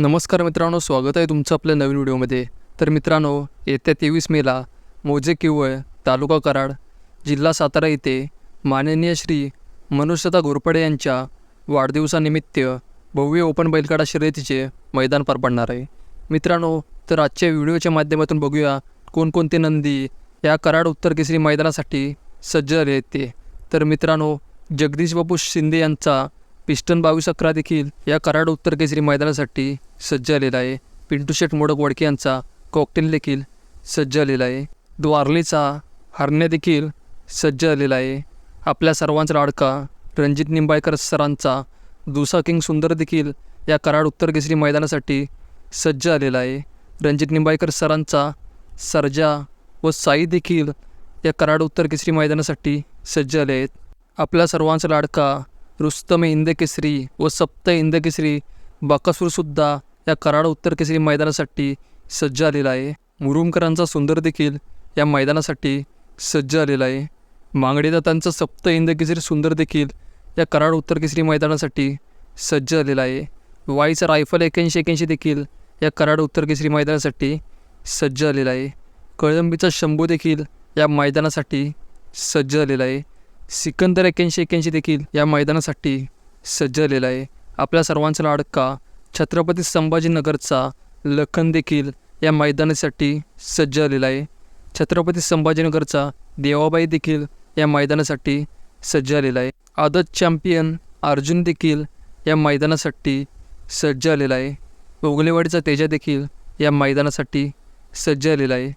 नमस्कार मित्रांनो स्वागत आहे तुमचं आपल्या नवीन व्हिडिओमध्ये. तर मित्रांनो येत्या तेवीस मेला मोजे किवळ तालुका कराड जिल्हा सातारा येथे माननीय श्री मनुष्यता घोरपडे यांच्या वाढदिवसानिमित्त भव्य ओपन बैलगाडा शर्यतीचे मैदान पार पडणार आहे. मित्रांनो तर आजच्या व्हिडिओच्या माध्यमातून बघूया कोणकोणते नंदी या कराड उत्तर केसरी मैदानासाठी सज्ज झाले ते. तर मित्रांनो जगदीश बापू शिंदे यांचा पिस्टन बावीस अकरा देखील या कराड उत्तर केसरी मैदानासाठी सज्ज आलेला आहे. पिंटू शेठ मोडक वडके यांचा कॉकटेल देखील सज्ज आलेला आहे. द्वारलीचा हरण्या देखील सज्ज आलेला आहे. आपल्या सर्वांचा लाडका रणजित निंबाळकर सरांचा दुसा किंग सुंदर देखील या कराड उत्तर केसरी मैदानासाठी सज्ज आलेला आहे. रणजित निंबाळकर सरांचा सर्जा व साई देखील या कराड उत्तर केसरी मैदानासाठी सज्ज आले आहेत. आपल्या सर्वांचा लाडका रुस्तम इंदकेसरी व सप्त इंदकेसरी बाकासूरसुद्धा या कराड उत्तर केसरी मैदानासाठी सज्ज आलेला आहे. मुरुमकरांचा सुंदर देखील या मैदानासाठी सज्ज आलेला आहे. मांगडे सप्त इंदकेसरी सुंदर देखील या कराड उत्तर केसरी मैदानासाठी सज्ज आलेला आहे. वाईचा रायफल एक्याऐंशी एक्याऐंशी देखील या कराड उत्तर केसरी मैदानासाठी सज्ज आलेला आहे. कळंबीचा शंभू देखील या मैदानासाठी सज्ज आलेला आहे. सिकंदर एक्याऐंशी एक्याऐंशी देखील या मैदानासाठी सज्ज झालेला आहे. आपल्या सर्वांचा लाडका छत्रपती संभाजीनगरचा लखन देखील या मैदानासाठी सज्ज झालेला आहे. छत्रपती संभाजीनगरचा देवाबाई देखील या मैदानासाठी सज्ज झालेला आहे. आदत चॅम्पियन अर्जुन देखील या मैदानासाठी सज्ज झालेला आहे. उगलेवाडीचा तेजा देखील या मैदानासाठी सज्ज झालेला आहे.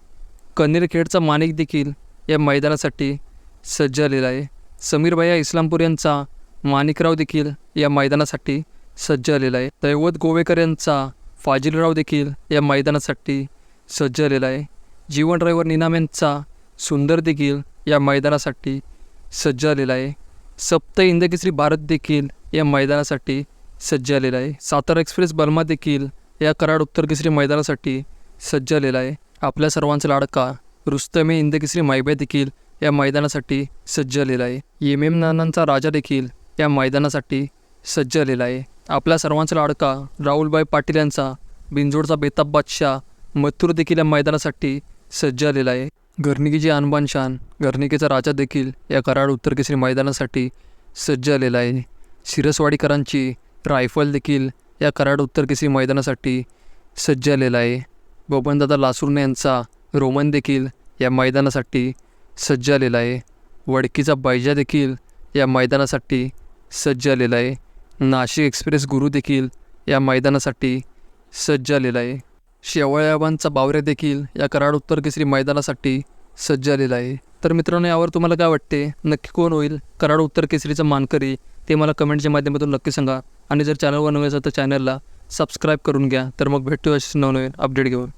कन्नेरखेडचा माणिक देखील या मैदानासाठी सज्ज झालेला आहे. समीर भैया इस्लामपूर यांचा माणिकराव देखील या मैदानासाठी सज्ज आलेला आहे. दैवत गोवेकर यांचा फाजिलराव देखील या मैदानासाठी सज्ज आलेला आहे. जीवन ड्रायव्हर निनाम यांचा सुंदर देखील या मैदानासाठी सज्ज आलेला आहे. सप्त इंदकेसरी भारत देखील या मैदानासाठी सज्ज आलेला आहे. सातारा एक्सप्रेस बर्मा देखील या कराड उत्तर केसरी मैदानासाठी सज्ज आलेला आहे. आपल्या सर्वांचा लाडका रुस्तमे इंदकेसरी मायबा देखील या मैदानासाठी सज्ज आलेला आहे. एम एम नानांचा राजा देखील या मैदानासाठी सज्ज आलेला आहे. आपल्या सर्वांचा लाडका राहुलभाई पाटील यांचा बिंजोडचा बेताब बादशाह मथुर देखील या मैदानासाठी सज्ज आलेला आहे. गर्निकीची आनबान शान गर्निकेचा राजा देखील या कराड उत्तर केसरी मैदानासाठी सज्ज आलेला आहे. शिरसवाडीकरांची रायफल देखील या कराड उत्तर केसरी मैदानासाठी सज्ज आलेला आहे. बबनदादा लासूरने यांचा रोमन देखील या मैदानासाठी सज्ज आलेला आहे. वडकीचा बैजा देखील या मैदानासाठी सज्ज आलेला आहे. नाशिक एक्सप्रेस गुरु देखील या मैदानासाठी सज्ज आलेला आहे. शेवळ्याबांचा बावऱ्या देखील या कराड उत्तर केसरी मैदानासाठी सज्ज आलेला आहे. तर मित्रांनो यावर तुम्हाला काय वाटते? नक्की कोण होईल कराड उत्तर केसरीचा मानकरी? ते मला कमेंटच्या माध्यमातून नक्की सांगा. आणि जर चॅनलवर नवे असेल तर चॅनलला सबस्क्राईब करून घ्या. तर मग भेटू असे नवनवीन अपडेट घेऊन.